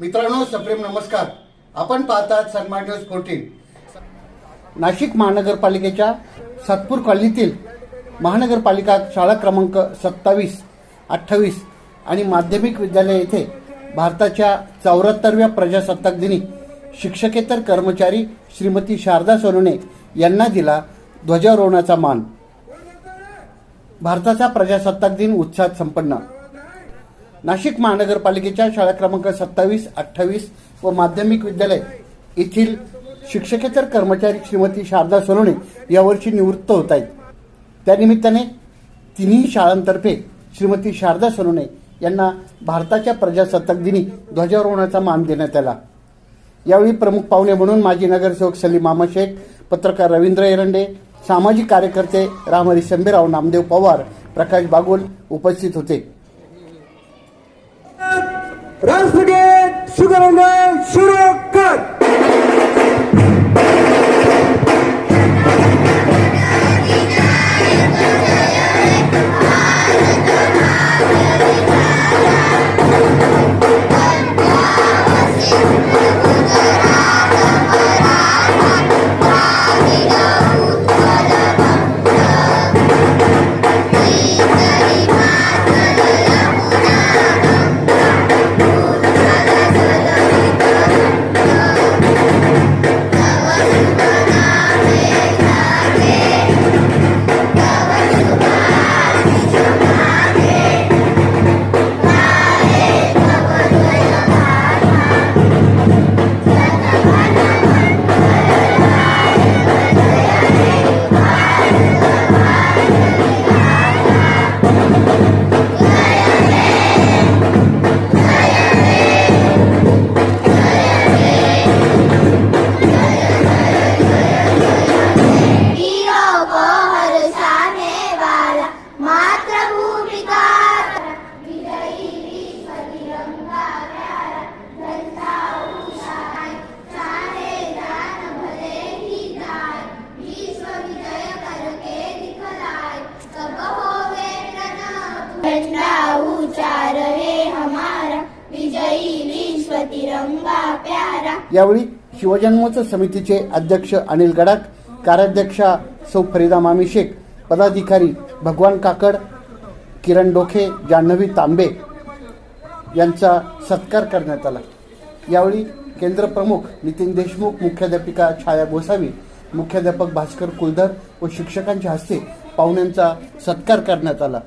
मित्रांनो सप्रेम नमस्कार. आपण पाहतात सन्मान न्यूज फोर्टीन. नाशिक महानगरपालिकेच्या सातपूर कॉलनीतील महानगरपालिका शाळा क्रमांक सत्तावीस अठ्ठावीस आणि माध्यमिक विद्यालय येथे भारताच्या चौऱ्याहत्तरव्या प्रजासत्ताक दिनी शिक्षकेतर कर्मचारी श्रीमती शारदा सोनवणे यांना दिला ध्वजारोहणाचा मान. भारताचा प्रजासत्ताक दिन उत्साहात संपन्न. नाशिक महानगरपालिकेच्या शाळा क्रमांक सत्तावीस अठ्ठावीस व माध्यमिक विद्यालय येथील शिक्षकेतर कर्मचारी श्रीमती शारदा सोनवणे यावर्षी निवृत्त होत आहेत. त्यानिमित्ताने तिन्ही शाळांतर्फे श्रीमती शारदा सोनवणे यांना भारताच्या प्रजासत्ताक दिनी ध्वजारोहणाचा मान देण्यात आला. यावेळी प्रमुख पाहुणे म्हणून माजी नगरसेवक सलीम मामा शेख पत्रकार रवींद्र एरंडे सामाजिक कार्यकर्ते रामहरी शंभेराव नामदेव पवार प्रकाश बागुल उपस्थित होते. 런스겐 슈가랜드 수록 झंडा उचार हे हमारा विजयी विश्व तिरंगा प्यारा. यावेळी शिवजन्मोत्सव समितीचे अध्यक्ष अनिल गडाख कार्याध्यक्षा सौ फरीदा मामी शेख पदाधिकारी भगवान काकड किरण डोखे जान्हवी तांबे यांचा सत्कार करण्यात आला. यावेळी केंद्र प्रमुख नितीन देशमुख मुख्याध्यापिका छाया गोसावी मुख्याध्यापक भास्कर कुलधर व शिक्षकांच्या हस्ते पाहुण्यांचा सत्कार करण्यात आला.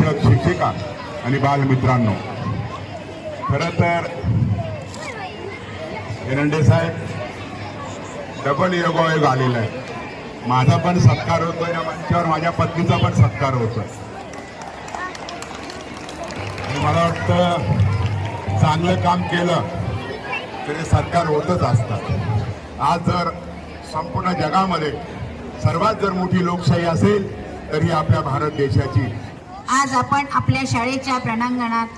शिक्षक शिक्षिका आणि बालमित्रांनो. खरं तर एरंडे साहेब डबल योगायोग आलेला आहे. माझा पण सत्कार होतो या मंचावर माझ्या पत्नीचा पण सत्कार होतो मला वाटतं चांगलं काम केलं तरी सत्कार होतच असतात. आज जर संपूर्ण जगामध्ये सर्वात जर मोठी लोकशाही असेल तर ही आपल्या भारत देशाची आज आपण आपल्या शाळेच्या प्रणांगणात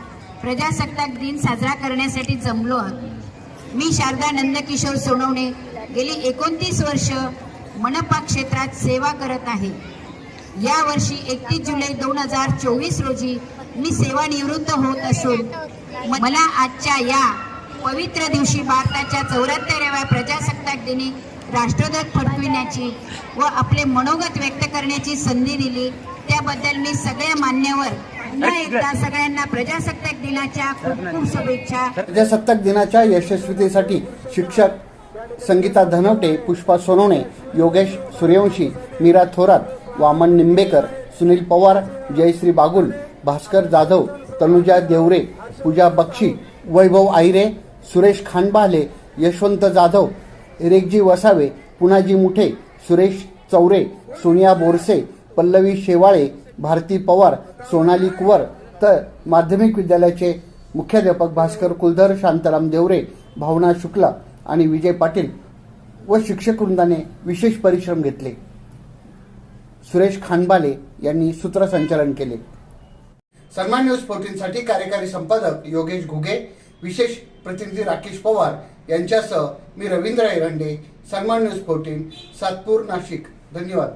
प्रजासत्ताक दिन साजरा करण्यासाठी जमलो आहोत. मी शारदा नंदकिशोर सोनवणे गेली एकोणतीस वर्ष मनपा क्षेत्रात सेवा करत आहे. या वर्षी एकतीस जुलै दोन हजार चोवीस रोजी मी सेवानिवृत्त होत असून मला आजच्या या पवित्र दिवशी भारताच्या चौऱ्याहत्तराव्या प्रजासत्ताक दिनी राष्ट्रध्वज फडकविण्याची व आपले मनोगत व्यक्त करण्याची संधी दिली. त्याबद्दल मी सगळ्या मान्यवर. एकदा सगळ्यांना प्रजासत्ताक दिनाच्या खूप खूप शुभेच्छा. प्रजासत्ताक दिनाच्या यशस्वीतेसाठी शिक्षक संगीता धनवटे पुष्पा सोनवणे योगेश सूर्यवंशी मीरा थोरात वामन निंबेकर सुनील पवार जयश्री बागुल भास्कर जाधव तनुजा देवरे पूजा बक्षी वैभव आहिरे सुरेश खानबाले यशवंत जाधव रेगजी वसावे पुनाजी मुठे सुरेश चौरे सोनिया बोरसे पल्लवी शेवाळे भारती पवार सोनाली कुवर तर माध्यमिक विद्यालयाचे मुख्याध्यापक भास्कर कुलधर शांताराम देवरे भावना शुक्ला आणि विजय पाटील व शिक्षक वृंदाने विशेष परिश्रम घेतले. सुरेश खानबाले यांनी सूत्रसंचालन केले. सन्मान न्यूज फोर्टीनसाठी कार्यकारी संपादक योगेश घुगे विशेष प्रतिनिधी राकेश पवार यांच्यासह मी रवींद्र एरंडे सन्मान न्यूज फोर्टीन सातपूर नाशिक. धन्यवाद.